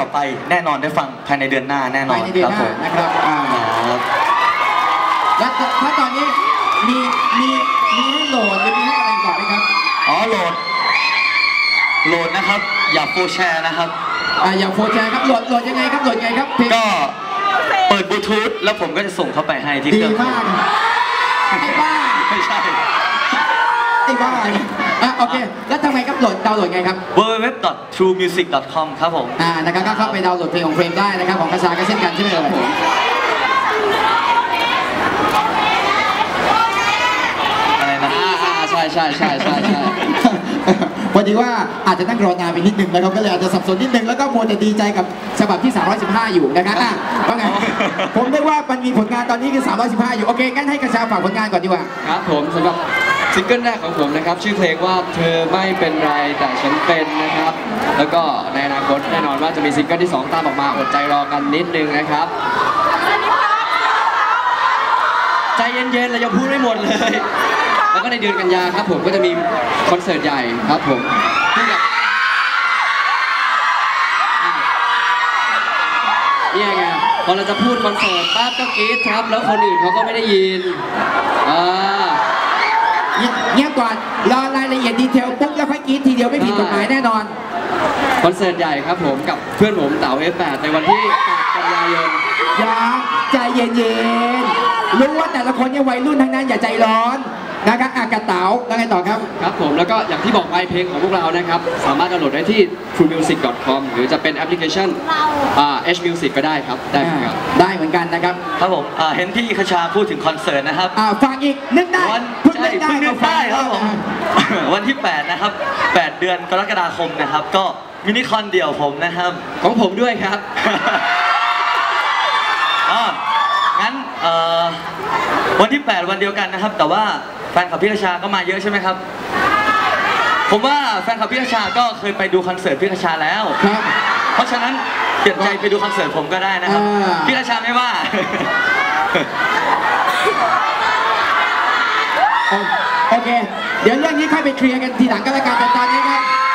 ต่อไปแน่นอนได้ฟังภายในเดือนหน้าแน่นอภานยในเดือนครับหน้าผมนะครับอ่าครับ แล้วถ้าตอนนี้มีมีมีให้โหลดหรือมีให้อะไรก่อนไหมครับอ๋อโหลด โหลดนะครับ อย่าโฟแชร์นะครับ อ่าอย่างโฟร์แชร์ครับโหลดโหลดยังไงครับโหลดยังไงครับเพลงก็เปิดบลูทูธแล้วผมก็จะส่งเข้าไปให้ที่เคดีรื่องมากไอ้บ้าไม่ใช่ ไอ้บ้า อะโอเค แล้วทำไงครับโหลดดาวน์โหลดไงครับ www.truemusic.com ครับผม อ่านะครับก็เข้าไปดาวน์โหลดเพลงของเฟรมได้นะครับของกระชาก็เช่นกันใช่ไหมเอ่ยอะไรนะ อ่าอ่าใช่ใช่ใช่ใช่ใช่ พอดีว่าอาจจะนั่งรอนานไปนิดนึงนะครับก็เลยอาจจะสับสนนิดนึงแล้วก็มัวแต่ดีใจกับฉบับที่ 315 อยู่นะครับอะว่าไงผมได้ว่ามันมีผลงานตอนนี้คือ 315 อยู่โอเคงั้นให้กระชาฝากผลงานก่อนดีกว่า ครับผมสำหรับ ซิงเกิลแรกของผมนะครับ ชื่อเพลงว่าเธอไม่เป็นไรแต่ฉันเป็นนะครับ แล้วก็ในอนาคตแน่นอนว่าจะมีซิงเกิลที่ 2 ตามออกมาอดใจรอกันนิดนึงนะครับ ใจเย็นๆเรายังพูดไม่หมดเลย แล้วก็ในเดือนกันยาครับผมก็จะมีคอนเสิร์ตใหญ่ครับผมที่กับอะเนี่ไงพอเราจะพูดคอนเสิร์ตปั๊บก็กรี๊ดครับ แล้วคนอื่นเขาก็ไม่ได้ยินอ่า เงียบเงียบก่อน รอรายละเอียดดีเทลปุ๊บแล้วค่อยกรีดทีเดียวไม่ผิดกฎหมายแน่นอน คอนเสิร์ตใหญ่ครับผมกับเพื่อนผมเต๋า F8 ในวันที่8กันยายนอย่าใจเย็นๆ รู้ว่าแต่ละคนเนี่ยวัยรุ่นทั้งนั้นอย่าใจร้อน นะครับอากาเต๋าแล้วไงต่อครับ ครับผมแล้วก็อย่างที่บอกไปเพลงของพวกเรานะครับ สามารถดาวน์โหลดได้ที่ truemusic.com หรือจะเป็นแอปพลิเคชันอ่า H Music ก็ได้ครับ ได้เหมือนกันได้เหมือนกันนะครับครับผมอ่าเห็นพี่คชาพูดถึงคอนเสิร์ตนะครับอ่าฟังอีกนึกได้วันเพิ่งใช่นึกได้เพิ่งนึกได้ครับผมอ่าวันที่ 8 นะครับ 8 เดือนกรกฎาคมนะครับ ก็มินิคอนเดี่ยวผมนะครับ ของผมด้วยครับอ๋องั้นเอ่อวันที่ 8 วันเดียวกันนะครับ แต่ว่า แฟนคลับพี่คชาก็มาเยอะใช่ไหมครับ ผมว่าแฟนคลับพี่คชาก็เคยไปดูคอนเสิร์ตพี่คชาแล้ว ครับ เพราะฉะนั้นเปลี่ยนใจไปดูคอนเสิร์ตผมก็ได้นะครับ อ่า พี่คชาไม่ว่า โอโอเค เดี๋ยวเรื่องนี้ค่อยไปเคลียร์กันทีหลังก็แล้วกันแต่ตอนนี้ครับ